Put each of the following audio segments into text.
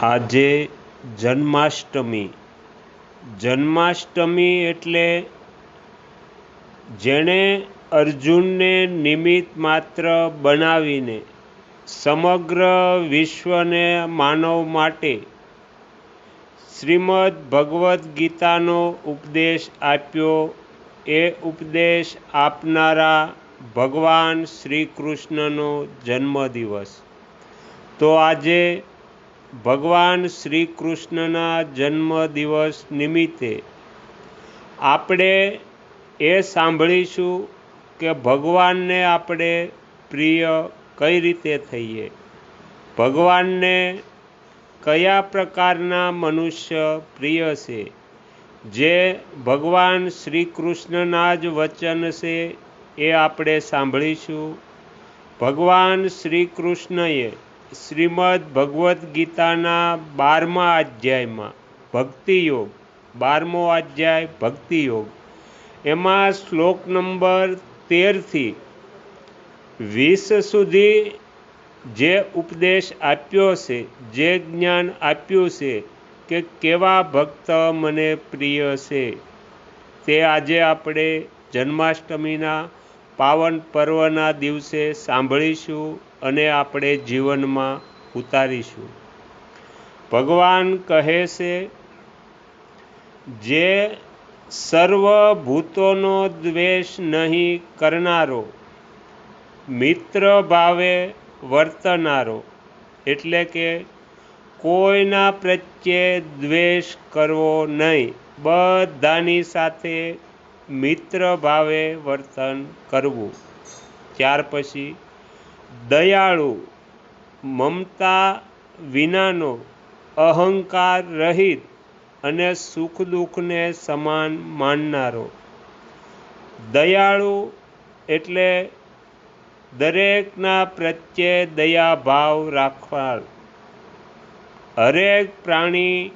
આજે જન્માષ્ટમી. જન્માષ્ટમી એટલે જેણે અર્જુનને નિમિત્ત માત્ર બનાવીને સમગ્ર વિશ્વને માનવ માટે શ્રીમદ ભગવદ્ ગીતાનો ઉપદેશ આપ્યો. એ ઉપદેશ આપનારા ભગવાન શ્રી કૃષ્ણનો જન્મદિવસ. તો આજે ભગવાન શ્રી કૃષ્ણના જન્મદિવસ નિમિત્તે આપણે એ સાંભળીશું કે ભગવાનને આપણે પ્રિય કઈ રીતે થઈએ? ભગવાનને કયા પ્રકારના મનુષ્ય પ્રિય છે? જે ભગવાન શ્રી કૃષ્ણના જ વચન છે એ આપણે સાંભળીશું. ભગવાન શ્રી કૃષ્ણએ શ્રીમદ ભગવદ્ ગીતાના બારમા અધ્યાયમાં ભક્તિ યોગ, બારમો અધ્યાય ભક્તિ યોગ. એમાં શ્લોક નંબર તેરથી વીસ સુધી જે ઉપદેશ આપ્યો છે, જે જ્ઞાન આપ્યું છે કે કેવા ભક્ત મને પ્રિય છે, તે આજે આપણે જન્માષ્ટમીના પાવન પર્વના દિવસે સાંભળીશું. અને આપણે જીવનમાં ઉતારીશું. ભગવાન કહે છે, જે સર્વભૂતોનો દ્વેષ નહીં કરનારો, મિત્ર ભાવે વર્તનારો, એટલે કે કોઈના પ્રત્યે દ્વેષ કરવો નહીં, બધાની સાથે મિત્ર ભાવે વર્તન કરવું. ત્યાર પછી દયાળુ, મમતા વિનાનો, અહંકાર રહિત અને સુખ દુઃખને સમાન માનનારો. દયાળુ એટલે દરેકના પ્રત્યે દયાભાવ રાખવા હરેક પ્રાણી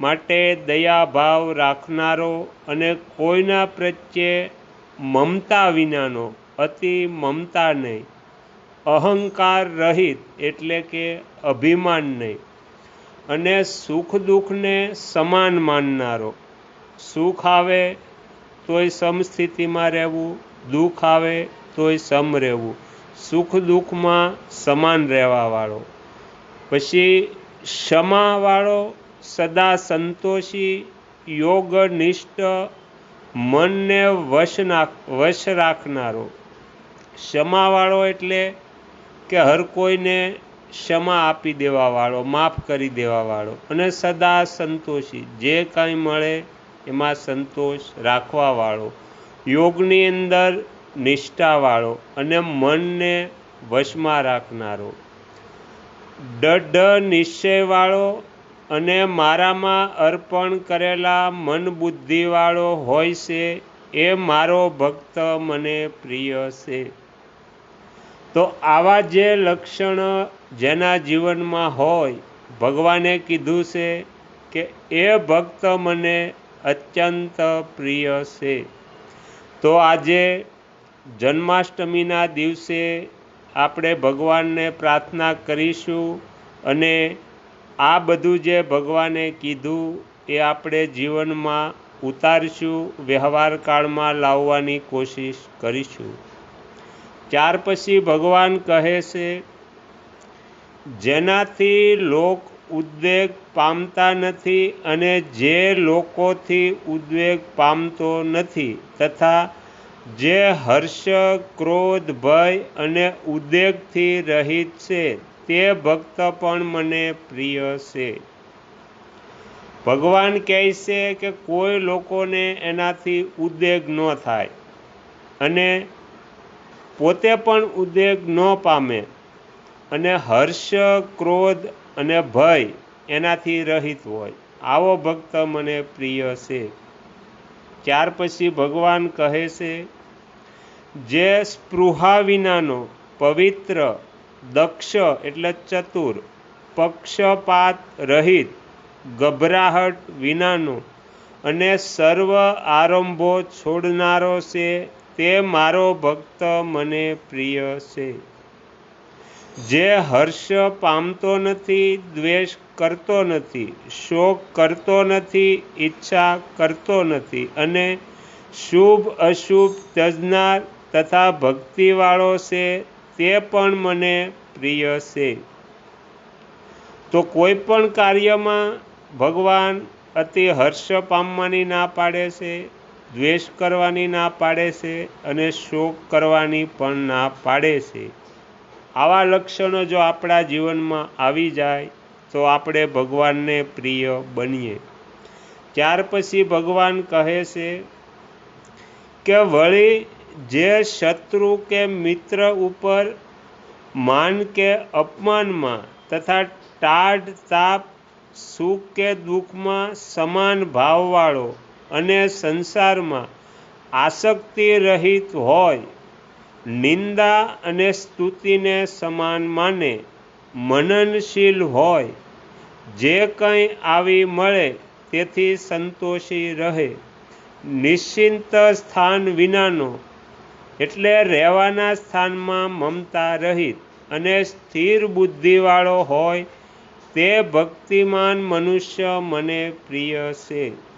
માટે દયાભાવ રાખનારો અને કોઈના પ્રત્યે મમતા વિનાનો, અતિ મમતા નહીં. અહંકાર રહિત એટલે કે અભિમાન નહીં. અને સુખ દુઃખને સમાન માનનારો. સુખ આવે તોય સમસ્થિતિમાં રહેવું, દુઃખ આવે તોય સમ રહેવું. સુખ દુઃખમાં સમાન રહેવાવાળો. પછી ક્ષમાવાળો સદા સંતોષી, યોગનિષ્ઠ, મનને વશ નાખ, વશ રાખનારો. ક્ષમાવાળો એટલે કે હર કોઈને ક્ષમા આપી દેવાવાળો, માફ કરી દેવાવાળો અને સદા સંતોષી. જે કાંઈ મળે એમાં સંતોષ રાખવાવાળો, યોગની અંદર નિષ્ઠાવાળો અને મનને વશમાં રાખનારો. દઢ નિશ્ચયવાળો અને મારામાં અર્પણ કરેલા મન બુદ્ધિવાળો હોય છે એ મારો ભક્ત મને પ્રિય છે. તો આવા જે લક્ષણ જેના જીવનમાં હોય, ભગવાને કીધું છે કે એ ભક્ત મને અત્યંત પ્રિય છે. તો આજે જન્માષ્ટમીના દિવસે આપણે ભગવાનને પ્રાર્થના કરીશું અને આ બધું જે ભગવાને કીધું એ આપણે જીવનમાં ઉતારશું વ્યવહાર કાળમાં લાવવાની કોશિશ કરીશું. ત્યાર પછી ભગવાન કહે છે, જેનાથી લોક ઉદ્વેગ પામતા નથી અને જે લોકોથી ઉદ્વેગ પામતો નથી તથા જે હર્ષ, ક્રોધ, ભય અને ઉદ્વેગથી રહિત છે, તે ભક્ત પણ મને પ્રિય છે. ભગવાન કહે છે કે કોઈ લોકોને એનાથી ઉદ્વેગ ન થાય અને પોતે પણ ઉદ્વેગ ન પામે અને હર્ષ, ક્રોધ અને ભય એનાથી રહિત હોય. આવો ભક્ત મને પ્રિય છે. ત્યાર પછી ભગવાન કહે છે, જે સ્પૃહા વિનાનો પવિત્ર, દક્ષ એટલે ચતુર, પક્ષપાત રહિત, ગભરાહટ વિનાનો અને સર્વ આરંભો છોડનારો છે તે મારો ભક્ત મને પ્રિય છે. જે હર્ષ પામતો નથી, દ્વેષ કરતો નથી, શોક કરતો નથી, ઈચ્છા કરતો નથી અને શુભ અશુભ તજનાર તથા ભક્તિવાળો છે, તે પણ મને પ્રિય છે. તો કોઈ પણ કાર્યમાં ભગવાન અતિ હર્ષ પામવાની ના પાડે છે. દ્વેષ કરવાની ના પાડે છે અને શોક કરવાની પણ ના પાડે છે. આવા લક્ષણો જો આપણા જીવનમાં આવી જાય, તો આપણે ભગવાનને પ્રિય બનીએ. ત્યાર પછી ભગવાન કહે છે કે, વળી જે શત્રુ કે મિત્ર ઉપર માન કે અપમાનમાં તથા ટાઢ તાપ, સુખ કે દુઃખમાં સમાન ભાવવાળો અને સંસારમાં આસક્તિ રહિત હોય, નિંદા અને સ્તુતિને સમાન માને, મનનશીલ હોય, જે કંઈ આવી મળે તેથી સંતોષી રહે. નિશ્ચિંત સ્થાન વિનાનો, એટલે રહેવાના સ્થાનમાં મમતા રહિત અને સ્થિર બુદ્ધિવાળો હોય, તે ભક્તિમાન મનુષ્ય મને પ્રિય છે.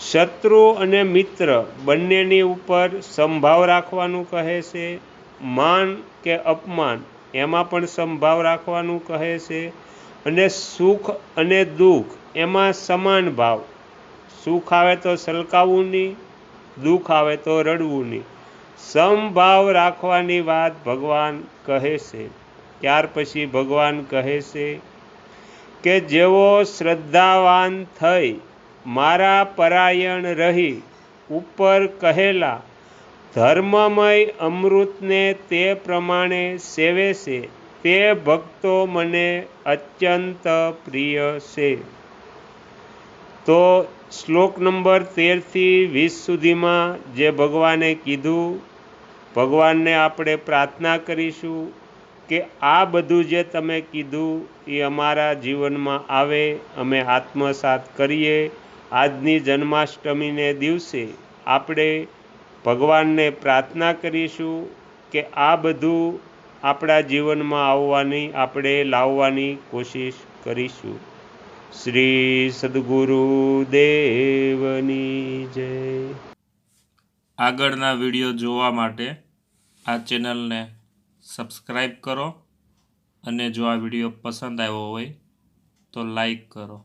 શત્રુ અને મિત્ર બંનેની ઉપર સંભાવ રાખવાનું કહે છે, માન કે અપમાન એમાં પણ સંભાવ રાખવાનું કહે છે અને સુખ અને દુઃખ એમાં સમાન ભાવ. સુખ આવે તો સલકાવવું નહીં, દુઃખ આવે તો રડવું નહીં. સમભાવ રાખવાની વાત ભગવાન કહે છે. ત્યાર પછી ભગવાન કહે છે કે જેઓ શ્રદ્ધાવાન થઈ મારા પરાયણ રહી ઉપર કહેલા, ધર્મમય અમૃતને તે પ્રમાણે સેવે છે. તે ભક્તો મને અત્યંત પ્રિય છે. તો શ્લોક નંબર તેરથી વીસ સુધીમાં જે ભગવાને કીધું, ભગવાનને આપણે પ્રાર્થના કરીશું કે આ બધું જે તમે કીધું એ અમારા જીવનમાં આવે, અમે આત્મસાત કરીએ આજની જન્માષ્ટમીને દિવસે આપણે ભગવાનને પ્રાર્થના કરીશું કે આ બધું આપણા જીવનમાં આવવાની, આપણે લાવવાની કોશિશ કરીશું. શ્રી સદગુરુ દેવની જય. આગળના વીડિયો જોવા માટે આ ચેનલને સબસ્ક્રાઈબ કરો અને જો આ વીડિયો પસંદ આવ્યો હોય તો લાઈક કરો.